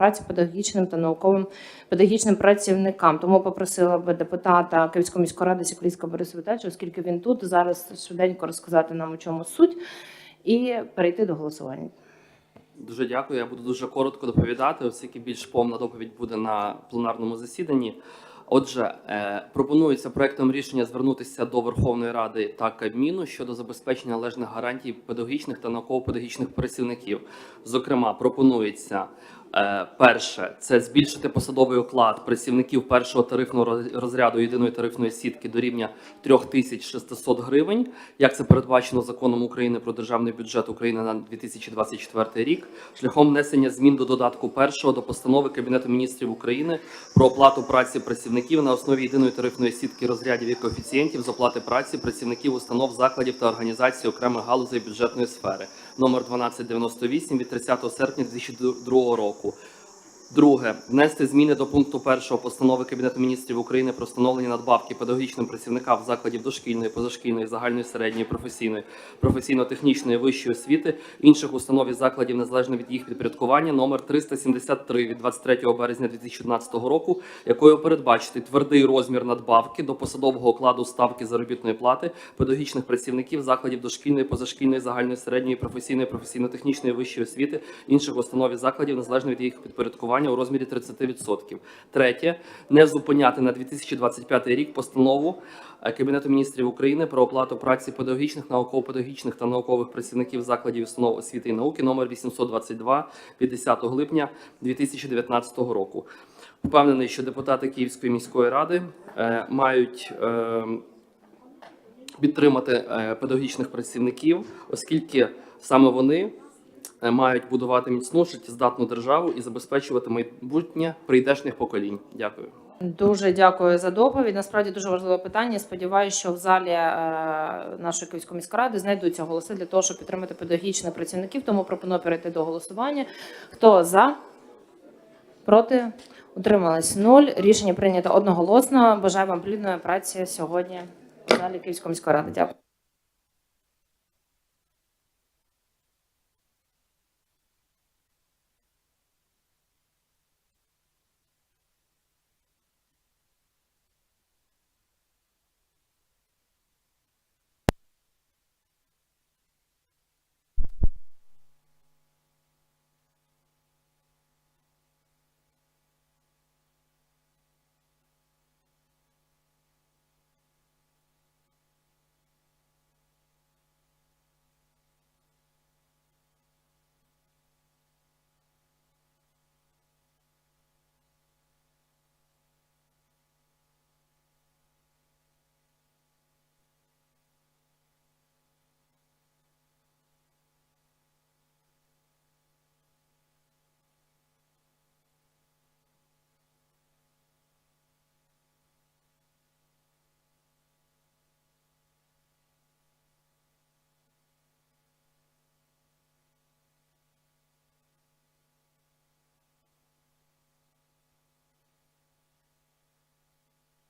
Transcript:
праці педагогічним та науковим педагогічним працівникам. Тому попросила би депутата Київської міської ради Сіклійського Бориса Віталійовича, оскільки він тут зараз швиденько розказати нам у чому суть і перейти до голосування. Дуже дякую. Я буду дуже коротко доповідати, оскільки більш повна доповідь буде на пленарному засіданні. Отже, е, пропонується проектом рішення звернутися до Верховної Ради та Кабміну щодо забезпечення належних гарантій педагогічних та науково-педагогічних працівників. Зокрема, пропонується перше це збільшити посадовий оклад працівників першого тарифного розряду єдиної тарифної сітки до рівня 3600 гривень, як це передбачено законом України про державний бюджет України на 2024 рік, шляхом внесення змін до додатку першого до постанови Кабінету міністрів України про оплату праці працівників на основі єдиної тарифної сітки розрядів і коефіцієнтів з оплати праці працівників установ, закладів та організацій окремих галузей бюджетної сфери, номер 1298 від 30 серпня 2002 року. pouco Друге, внести зміни до пункту першого постанови Кабінету міністрів України про встановлення надбавки педагогічним працівникам закладів дошкільної, позашкільної, загальної середньої професійної, професійно-технічної вищої освіти, інших установ і закладів незалежно від їх підпорядкування, номер 373 від 23 березня 2011 року, якою передбачити твердий розмір надбавки до посадового окладу ставки заробітної плати педагогічних працівників закладів дошкільної, позашкільної, загальної середньої, професійної, професійно-технічної вищої освіти, інших установ і закладів незалежно від їх підпорядкування у розмірі 30%. Третє, не зупиняти на 2025 рік постанову е, Кабінету міністрів України про оплату праці педагогічних, науково-педагогічних та наукових працівників закладів установ освіти і науки номер 822 від 10 липня 2019 року. Впевнений, що депутати Київської міської ради е, мають е, підтримати е, педагогічних працівників, оскільки саме вони мають будувати міцну життєздатну державу і забезпечувати майбутнє прийдешних поколінь. Дякую. Дуже дякую за доповідь. Насправді дуже важливе питання. Сподіваюся, що в залі е, нашої Київської міської ради знайдуться голоси для того, щоб підтримати педагогічних працівників. Тому пропоную перейти до голосування. Хто за? Проти? Утримались нуль. Рішення прийнято одноголосно. Бажаю вам плідної праці сьогодні в залі Київської міської ради. Дякую.